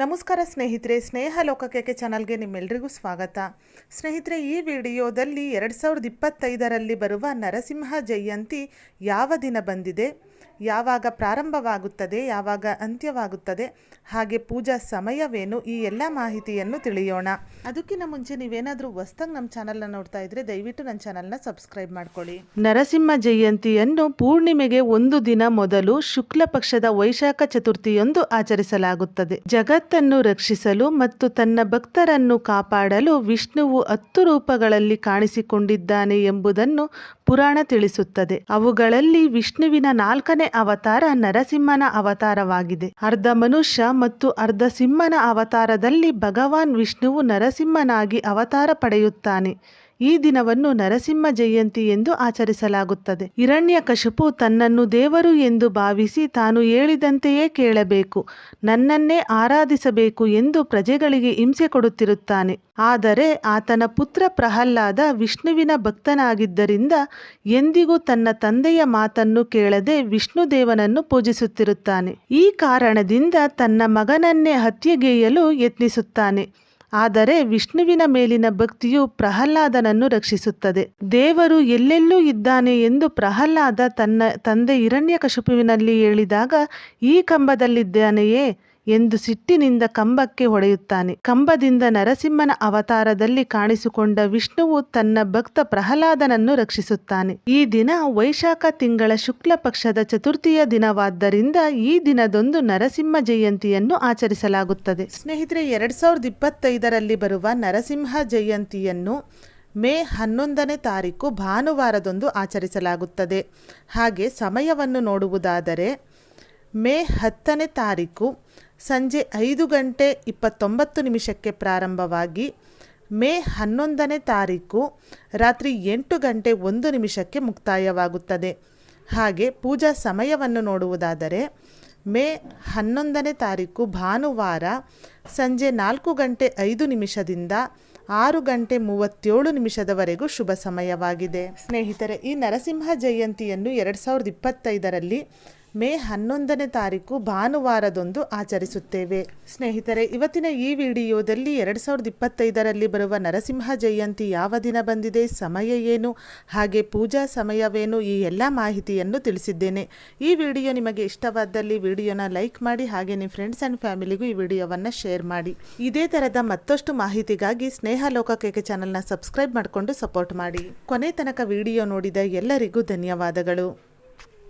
ನಮಸ್ಕಾರ ಸ್ನೇಹಿತರೆ ಸ್ನೇಹ ಲೋಕಕ್ಕೆ ಚಾನಲ್ಗೆ ನಿಮ್ಮೆಲ್ಲರಿಗೂ ಸ್ವಾಗತ. ಸ್ನೇಹಿತರೆ, ಈ ವಿಡಿಯೋದಲ್ಲಿ ಎರಡು ಸಾವಿರದ ಇಪ್ಪತ್ತೈದರಲ್ಲಿ ಬರುವ ನರಸಿಂಹ ಜಯಂತಿ ಯಾವ ದಿನ ಬಂದಿದೆ? ಯಾವಾಗ ಪ್ರಾರಂಭವಾಗುತ್ತದೆ, ಯಾವಾಗ ಅಂತ್ಯವಾಗುತ್ತದೆ, ಹಾಗೆ ಪೂಜಾ ಸಮಯವೇನು, ಈ ಎಲ್ಲ ಮಾಹಿತಿಯನ್ನು ತಿಳಿಯೋಣ. ಅದಕ್ಕಿಂತ ಮುಂಚೆ ನೀವೇನಾದರೂ ಹೊಸ್ದಾಗಿ ನಮ್ಮ ಚಾನಲ್ನ ನೋಡ್ತಾ ಇದ್ರೆ ದಯವಿಟ್ಟು ನನ್ನ ಚಾನಲ್ನ ಸಬ್ಸ್ಕ್ರೈಬ್ ಮಾಡ್ಕೊಳ್ಳಿ. ನರಸಿಂಹ ಜಯಂತಿಯನ್ನು ಪೂರ್ಣಿಮೆಗೆ ಒಂದು ದಿನ ಮೊದಲು ಶುಕ್ಲ ಪಕ್ಷದ ವೈಶಾಖ ಚತುರ್ಥಿಯೊಂದು ಆಚರಿಸಲಾಗುತ್ತದೆ. ಜಗತ್ತನ್ನು ರಕ್ಷಿಸಲು ಮತ್ತು ತನ್ನ ಭಕ್ತರನ್ನು ಕಾಪಾಡಲು ವಿಷ್ಣುವು ಹತ್ತು ರೂಪಗಳಲ್ಲಿ ಕಾಣಿಸಿಕೊಂಡಿದ್ದಾನೆ ಎಂಬುದನ್ನು ಪುರಾಣ ತಿಳಿಸುತ್ತದೆ. ಅವುಗಳಲ್ಲಿ ವಿಷ್ಣುವಿನ ನಾಲ್ಕನೇ ಅವತಾರ ನರಸಿಂಹನ ಅವತಾರವಾಗಿದೆ. ಅರ್ಧ ಮನುಷ್ಯ ಮತ್ತು ಅರ್ಧ ಸಿಂಹನ ಅವತಾರದಲ್ಲಿ ಭಗವಾನ್ ವಿಷ್ಣುವು ನರಸಿಂಹನಾಗಿ ಅವತಾರ ಪಡೆಯುತ್ತಾನೆ. ಈ ದಿನವನ್ನು ನರಸಿಂಹ ಜಯಂತಿ ಎಂದು ಆಚರಿಸಲಾಗುತ್ತದೆ. ಹಿರಣ್ಯಕಶಿಪು ತನ್ನನ್ನು ದೇವರು ಎಂದು ಭಾವಿಸಿ ತಾನು ಹೇಳಿದಂತೆಯೇ ಕೇಳಬೇಕು, ನನ್ನನ್ನೇ ಆರಾಧಿಸಬೇಕು ಎಂದು ಪ್ರಜೆಗಳಿಗೆ ಹಿಂಸೆ ಕೊಡುತ್ತಿರುತ್ತಾನೆ. ಆದರೆ ಆತನ ಪುತ್ರ ಪ್ರಹ್ಲಾದ ವಿಷ್ಣುವಿನ ಭಕ್ತನಾಗಿದ್ದರಿಂದ ಎಂದಿಗೂ ತನ್ನ ತಂದೆಯ ಮಾತನ್ನು ಕೇಳದೆ ವಿಷ್ಣುದೇವನನ್ನು ಪೂಜಿಸುತ್ತಿರುತ್ತಾನೆ. ಈ ಕಾರಣದಿಂದ ತನ್ನ ಮಗನನ್ನೇ ಹತ್ಯೆಗೇಯಲು ಯತ್ನಿಸುತ್ತಾನೆ. ಆದರೆ ವಿಷ್ಣುವಿನ ಮೇಲಿನ ಭಕ್ತಿಯು ಪ್ರಹ್ಲಾದನನ್ನು ರಕ್ಷಿಸುತ್ತದೆ. ದೇವರು ಎಲ್ಲೆಲ್ಲೂ ಇದ್ದಾನೆ ಎಂದು ಪ್ರಹ್ಲಾದ ತನ್ನ ತಂದೆ ಹಿರಣ್ಯಕಶಿಪುವಿನಲ್ಲಿ ಹೇಳಿದಾಗ, ಈ ಕಂಬದಲ್ಲಿದ್ದಾನೆಯೇ? ಎಂದು ಸಿಟ್ಟಿನಿಂದ ಕಂಬಕ್ಕೆ ಹೊಡೆಯುತ್ತಾನೆ. ಕಂಬದಿಂದ ನರಸಿಂಹನ ಅವತಾರದಲ್ಲಿ ಕಾಣಿಸಿಕೊಂಡ ವಿಷ್ಣುವು ತನ್ನ ಭಕ್ತ ಪ್ರಹ್ಲಾದನನ್ನು ರಕ್ಷಿಸುತ್ತಾನೆ. ಈ ದಿನ ವೈಶಾಖ ತಿಂಗಳ ಶುಕ್ಲ ಪಕ್ಷದ ಚತುರ್ಥಿಯ ದಿನವಾದ್ದರಿಂದ ಈ ದಿನದೊಂದು ನರಸಿಂಹ ಜಯಂತಿಯನ್ನು ಆಚರಿಸಲಾಗುತ್ತದೆ. ಸ್ನೇಹಿತರೆ, ಎರಡ್ ಸಾವಿರದ ಇಪ್ಪತ್ತೈದರಲ್ಲಿ ಬರುವ ನರಸಿಂಹ ಜಯಂತಿಯನ್ನು ಮೇ ಹನ್ನೊಂದನೇ ತಾರೀಕು ಭಾನುವಾರದಂದು ಆಚರಿಸಲಾಗುತ್ತದೆ. ಹಾಗೆ ಸಮಯವನ್ನು ನೋಡುವುದಾದರೆ ಮೇ ಹತ್ತನೇ ತಾರೀಕು ಸಂಜೆ ಐದು ಗಂಟೆ ಇಪ್ಪತ್ತೊಂಬತ್ತು ನಿಮಿಷಕ್ಕೆ ಪ್ರಾರಂಭವಾಗಿ ಮೇ ಹನ್ನೊಂದನೇ ತಾರೀಕು ರಾತ್ರಿ ಎಂಟು ಗಂಟೆ ಒಂದು ನಿಮಿಷಕ್ಕೆ ಮುಕ್ತಾಯವಾಗುತ್ತದೆ. ಹಾಗೆ ಪೂಜಾ ಸಮಯವನ್ನು ನೋಡುವುದಾದರೆ ಮೇ ಹನ್ನೊಂದನೇ ತಾರೀಕು ಭಾನುವಾರ ಸಂಜೆ ನಾಲ್ಕು ಗಂಟೆ ಐದು ನಿಮಿಷದಿಂದ ಆರು ಗಂಟೆ ಮೂವತ್ತೇಳು ನಿಮಿಷದವರೆಗೂ ಶುಭ ಸಮಯವಾಗಿದೆ. ಸ್ನೇಹಿತರೆ, ಈ ನರಸಿಂಹ ಜಯಂತಿಯನ್ನು ಎರಡು ಸಾವಿರದ ಇಪ್ಪತ್ತೈದರಲ್ಲಿ ಮೇ ಹನ್ನೊಂದನೇ ತಾರೀಕು ಭಾನುವಾರದಂದು ಆಚರಿಸುತ್ತೇವೆ. ಸ್ನೇಹಿತರೆ, ಇವತ್ತಿನ ಈ ವಿಡಿಯೋದಲ್ಲಿ ಎರಡು ಸಾವಿರದ ಇಪ್ಪತ್ತೈದರಲ್ಲಿ ಬರುವ ನರಸಿಂಹ ಜಯಂತಿ ಯಾವ ದಿನ ಬಂದಿದೆ, ಸಮಯ ಏನು, ಹಾಗೆ ಪೂಜಾ ಸಮಯವೇನು, ಈ ಎಲ್ಲ ಮಾಹಿತಿಯನ್ನು ತಿಳಿಸಿದ್ದೇನೆ. ಈ ವಿಡಿಯೋ ನಿಮಗೆ ಇಷ್ಟವಾದಲ್ಲಿ ವಿಡಿಯೋನ ಲೈಕ್ ಮಾಡಿ, ಹಾಗೆ ನಿಮ್ಮ ಫ್ರೆಂಡ್ಸ್ ಆ್ಯಂಡ್ ಫ್ಯಾಮಿಲಿಗೂ ಈ ವಿಡಿಯೋವನ್ನು ಶೇರ್ ಮಾಡಿ. ಇದೇ ಥರದ ಮತ್ತಷ್ಟು ಮಾಹಿತಿಗಾಗಿ ಸ್ನೇಹ ಲೋಕಕ್ಕೆ ಚಾನಲ್ನ ಸಬ್ಸ್ಕ್ರೈಬ್ ಮಾಡಿಕೊಂಡು ಸಪೋರ್ಟ್ ಮಾಡಿ. ಕೊನೆ ತನಕ ವಿಡಿಯೋ ನೋಡಿದ ಎಲ್ಲರಿಗೂ ಧನ್ಯವಾದಗಳು.